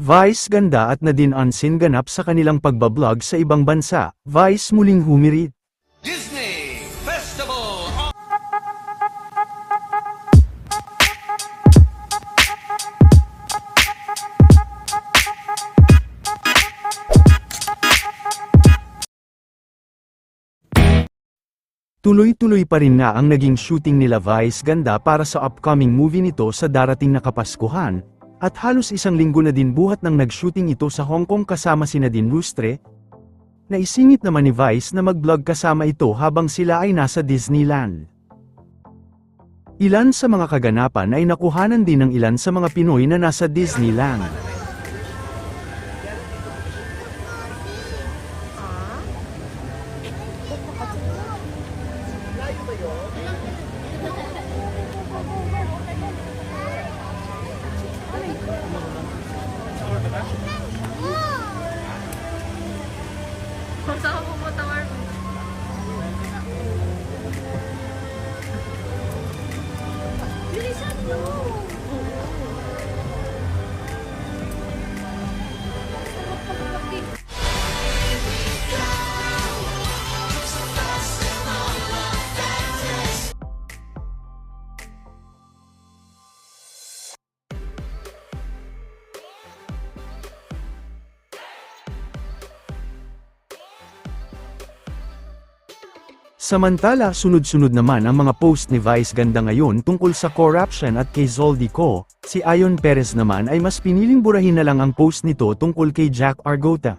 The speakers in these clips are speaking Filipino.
Vice ganda at Nadine Ansin ganap sa kanilang pagbablog sa ibang bansa. Vice muling humirit. Disney Festival Tuloy-tuloy pa rin nga ang naging shooting nila Vice ganda para sa upcoming movie nito sa darating na Kapaskuhan, at halos isang linggo na din buhat ng nag-shooting ito sa Hong Kong kasama si Nadine Lustre. Naisingit naman ni Vice na mag-vlog kasama ito habang sila ay nasa Disneyland. Ilan sa mga kaganapan ay nakuhanan din ng ilan sa mga Pinoy na nasa Disneyland. Saan ka pupunta, Marvin? Samantala, sunod-sunod naman ang mga post ni Vice Ganda ngayon tungkol sa corruption at kay Zoldy Co. Si Ayon Perez naman ay mas piniling burahin na lang ang post nito tungkol kay Jack Argota.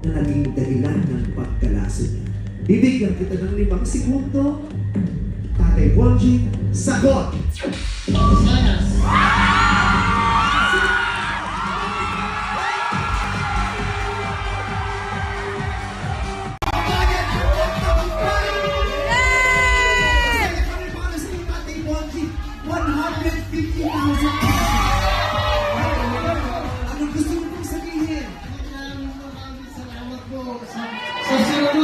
na naging dahilan ng pagkalaso niya. Bibigyan kita ng limang segundo. Tatay Bonji, sagot! Sana